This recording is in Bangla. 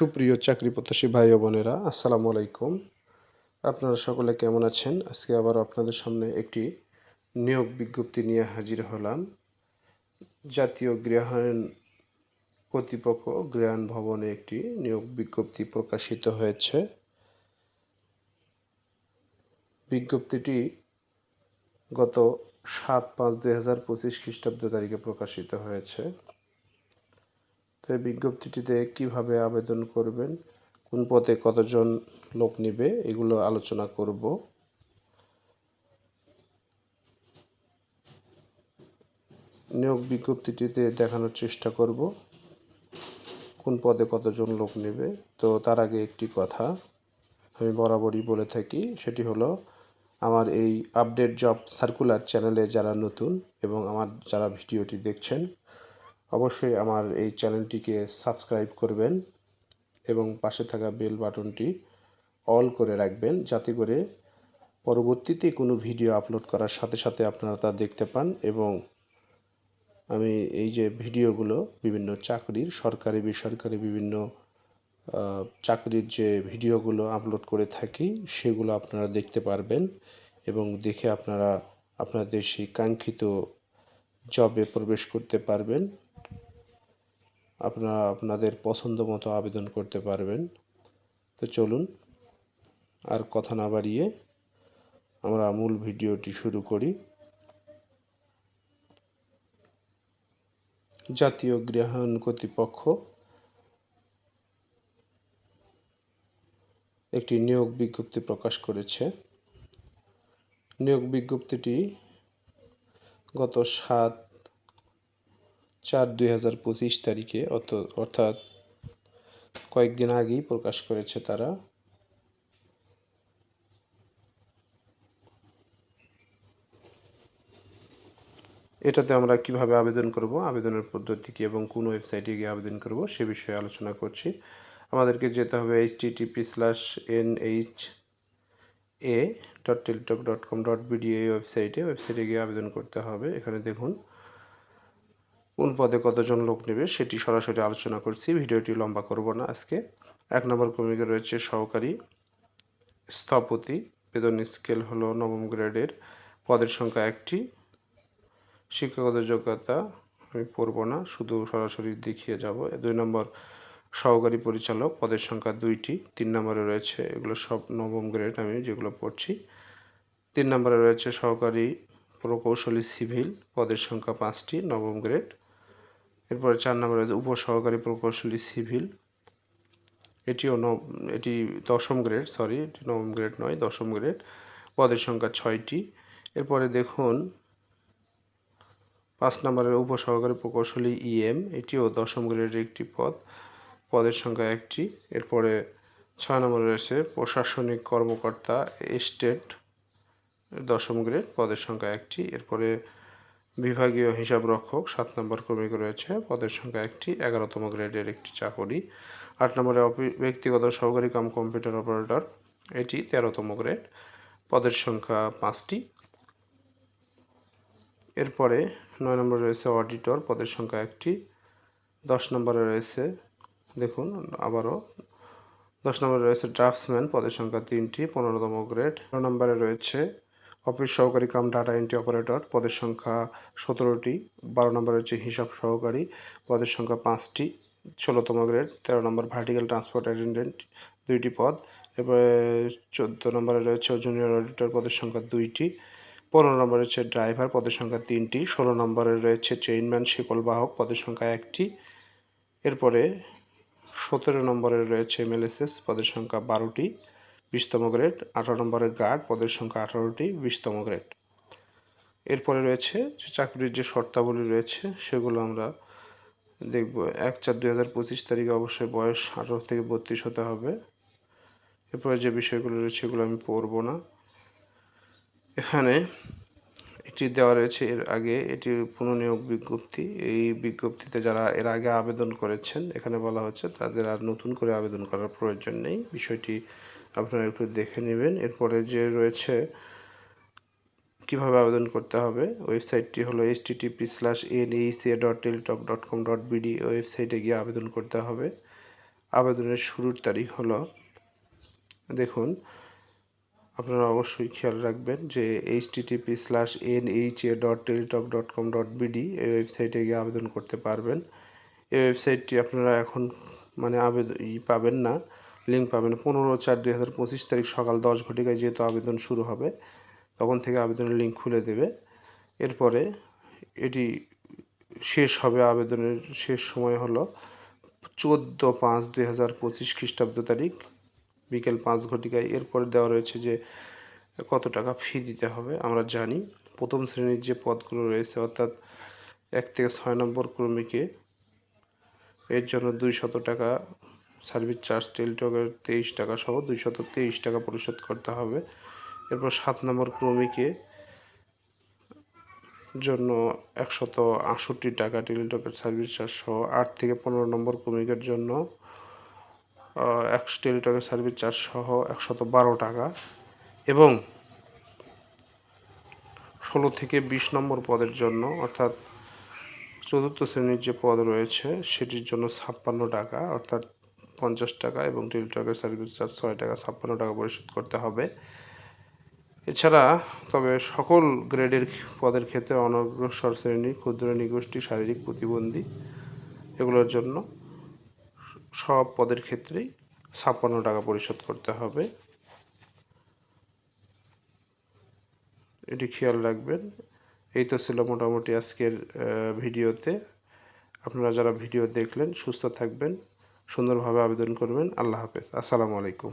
সুপ্রিয় চাকরি প্রত্যাশী ভাই বোনেরা, আসসালামু আলাইকুম। আপনারা সকলে কেমন আছেন? আজকে আবার আপনাদের সামনে একটি নিয়োগ বিজ্ঞপ্তি নিয়ে হাজির হলাম। জাতীয় গৃহায়ণ কর্তৃপক্ষ গৃহায়ণ ভবনে একটি নিয়োগ বিজ্ঞপ্তি প্রকাশিত হয়েছে। বিজ্ঞপ্তিটি গত সাত পাঁচ দুই হাজার পঁচিশ খ্রিস্টাব্দ তারিখে প্রকাশিত হয়েছে। তো এই বিজ্ঞপ্তিটিতে কীভাবে আবেদন করবেন, কোন পদে কতজন লোক নেবে, এগুলো আলোচনা করব। নিয়োগ বিজ্ঞপ্তিটিতে দেখানোর চেষ্টা করব, কোন পদে কতজন লোক নেবে। তো তার আগে একটি কথা, আমি বরাবরই বলে থাকি, সেটি হলো, আমার এই আপডেট জব সার্কুলার চ্যানেলে যারা নতুন এবং আমার যারা ভিডিওটি দেখছেন অবশ্যই আমার এই চ্যানেলটিকে সাবস্ক্রাইব করবেন এবং পাশে থাকা বেল বাটনটি অল করে রাখবেন যাতে করে পরবর্তীতে কোনো ভিডিও আপলোড করার সাথে সাথে আপনারা তা দেখতে পান এবং আমি এই যে ভিডিওগুলো বিভিন্ন চাকরির, সরকারি, বেসরকারি বিভিন্ন চাকরির যে ভিডিওগুলো আপলোড করে থাকি সেগুলো আপনারা দেখতে পারবেন এবং দেখে আপনারা আপনাদের সেই কাঙ্ক্ষিত জবে প্রবেশ করতে পারবেন। আপনারা আপনাদের পছন্দ মতো আবেদন করতে পারবেন। তো চলুন আর কথা না বাড়িয়ে আমরা মূল ভিডিওটি শুরু করি। জাতীয় গৃহায়ণ কর্তৃপক্ষ একটি নিয়োগ বিজ্ঞপ্তি প্রকাশ করেছে। নিয়োগ বিজ্ঞপ্তিটি গত সাত চার দুই হাজার পঁচিশ তারিখে অর্থাৎ কয়েকদিন আগেই প্রকাশ করেছে তারা। এটাতে আমরা কীভাবে আবেদন করব, আবেদনের পদ্ধতি কি এবং কোন ওয়েবসাইটে গিয়ে আবেদন করব, সে বিষয়ে আলোচনা করছি। আমাদেরকে যেতে হবে H T P slash N H A dot Teletalk dot com dot B D এই ওয়েবসাইটে ওয়েবসাইটে গিয়ে আবেদন করতে হবে। এখানে দেখুন কোন পদে কতজন লোক নেবে সেটি সরাসরি আলোচনা করছি। ভিডিওটি লম্বা করব না আজকে। এক নম্বর কমিকে রয়েছে সহকারী স্থপতি। বেতন স্কেল হলো নবম গ্রেডের। পদের সংখ্যা একটি। শিক্ষাগত যোগ্যতা আমি পড়ব না, শুধু সরাসরি দেখিয়ে যাব। দুই নম্বর সহকারী পরিচালক, পদের সংখ্যা দুইটি। তিন নম্বরে রয়েছে, এগুলো সব নবম গ্রেড আমি যেগুলো পড়ছি। তিন নম্বরে রয়েছে সহকারী প্রকৌশলী সিভিল, পদের সংখ্যা পাঁচটি, নবম গ্রেড। এরপরে চার নম্বরে উপসহকারী প্রকৌশলী সিভিল। এটিও ন এটি দশম গ্রেড সরি এটি নবম গ্রেড নয়, দশম গ্রেড। পদের সংখ্যা ছয়টি। এরপরে দেখুন, পাঁচ নম্বরের উপসহকারী প্রকৌশলী ইএম, এটিও দশম গ্রেডের একটি পদ, পদের সংখ্যা একটি। এরপরে ছয় নম্বরে রয়েছে প্রশাসনিক কর্মকর্তা, এস্টেট, দশম গ্রেড, পদের সংখ্যা একটি। এরপরে বিভাগীয় হিসাব রক্ষক সাত নম্বর ক্রমিক রয়েছে। পদের সংখ্যা একটি, এগারোতম গ্রেডের একটি চাকরি। আট নম্বরে ব্যক্তিগত সহকারী কাম কম্পিউটার অপারেটর, এটি তেরোতম গ্রেড। পদের সংখ্যা পাঁচটি। এরপরে নয় নম্বরে রয়েছে অডিটর, পদের সংখ্যা একটি। দশ নম্বরে রয়েছে, দেখুন আবারও, দশ নম্বরে রয়েছে ড্রাফটসম্যান, পদের সংখ্যা তিনটি, পনেরোতম গ্রেড। নয় নম্বরে রয়েছে অফিস সহকারী কাম ডাটা এন্ট্রি অপারেটর, পদের সংখ্যা সতেরোটি, বারো নম্বরে হচ্ছে হিসাব সহকারী, পদের সংখ্যা পাঁচটি, ষোলোতম গ্রেড, তেরো নম্বর ভার্টিক্যাল ট্রান্সপোর্ট অ্যাটেন্ডেন্ট দুইটি পদ, এরপরে চোদ্দ নম্বরে রয়েছে জুনিয়র অডিটর, পদের সংখ্যা দুইটি, পনেরো নম্বরে রয়েছে ড্রাইভার, পদের সংখ্যা তিনটি, ষোলো নম্বরে রয়েছে চেইনম্যান শিকল বাহক, পদের সংখ্যা একটি, এরপরে সতেরো নম্বরে রয়েছে এমএলএসএস পদের সংখ্যা বারোটি বিশতম গ্রেড, আঠারো নম্বরের গার্ড, পদের সংখ্যা আঠারোটি, বিশতম গ্রেড। এরপরে রয়েছে যে চাকরির যে শর্তাবলী রয়েছে, সেগুলো আমরা দেখব। এক চার দুই হাজার পঁচিশ তারিখে অবশ্যই বয়স আঠারো থেকে বত্রিশ হতে হবে। এরপরে যে বিষয়গুলো রয়েছে সেগুলো আমি পড়ব না। এখানে এটি দেওয়া রয়েছে, এর আগে এটি পুনঃনিয়োগ বিজ্ঞপ্তি। এই বিজ্ঞপ্তিতে যারা এর আগে আবেদন করেছেন, এখানে বলা হচ্ছে তাদের আর নতুন করে আবেদন করার প্রয়োজন নেই। বিষয়টি আপনারা একটু দেখে নেবেন। এরপরে যে রয়েছে, কীভাবে আবেদন করতে হবে, ওয়েবসাইটটি হলো H T T P slash N H A dot Teletalk dot com dot B D ওয়েবসাইটে গিয়ে আবেদন করতে হবে। আবেদনের শুরুর তারিখ হলো, দেখুন, আপনারা অবশ্যই খেয়াল রাখবেন যে H T T P slash N H A dot Teletalk dot com dot B D এই ওয়েবসাইটে গিয়ে আবেদন করতে পারবেন। এই ওয়েবসাইটটি আপনারা এখন মানে আবেদন পাবেন না। লিঙ্ক পাবেন। পনেরো চার দুই হাজার পঁচিশ তারিখ সকাল দশ ঘটিকায় যেহেতু আবেদন শুরু হবে, তখন থেকে আবেদনের লিঙ্ক খুলে দেবে। এরপরে এটি শেষ হবে, আবেদনের শেষ সময় হলো চোদ্দ পাঁচ দুই হাজার পঁচিশ খ্রিস্টাব্দ তারিখ, বিকেল পাঁচ ঘটিকায়। এরপরে দেওয়া রয়েছে যে কত টাকা ফি দিতে হবে, আমরা জানি। প্রথম শ্রেণির যে পদগুলো রয়েছে, অর্থাৎ এক থেকে ছয় নম্বর ক্রমিকে, এর জন্য দুই শত টাকা সার্ভিস চার্জ টেলিটকের তেইশ টাকা সহ দুই শত তেইশ টাকা পরিশোধ করতে হবে। এরপর সাত নম্বর ক্রমিকে জন্য একশত আটষট্টি টাকা টেলিটকের সার্ভিস চার্জ সহ আট থেকে পনেরো নম্বর ক্রমিকের জন্য একশো টেলিটকের সার্ভিস চার্জ সহ একশত বারো টাকা এবং ষোলো থেকে বিশ নম্বর পদের জন্য, অর্থাৎ চতুর্থ শ্রেণির যে পদ রয়েছে সেটির জন্য ছাপ্পান্ন টাকা, অর্থাৎ পঞ্চাশ টাকা এবং টেলিটকের সার্ভিস চার্জ ছয় টাকা, ছাপ্পান্ন টাকা পরিশোধ করতে হবে। এছাড়া তবে সকল গ্রেডের পদের ক্ষেত্রে অনগ্রসর শ্রেণি, ক্ষুদ্র নিগোষ্ঠী, শারীরিক প্রতিবন্ধী এগুলোর জন্য সব পদের ক্ষেত্রেই ছাপ্পান্ন টাকা পরিশোধ করতে হবে। এটি খেয়াল রাখবেন। এই তো ছিল মোটামুটি আজকের ভিডিওতে। আপনারা যারা ভিডিও দেখলেন, সুস্থ থাকবেন। সুন্দরভাবে আবেদন করবেন। আল্লাহ হাফেজ। আসসালামু আলাইকুম।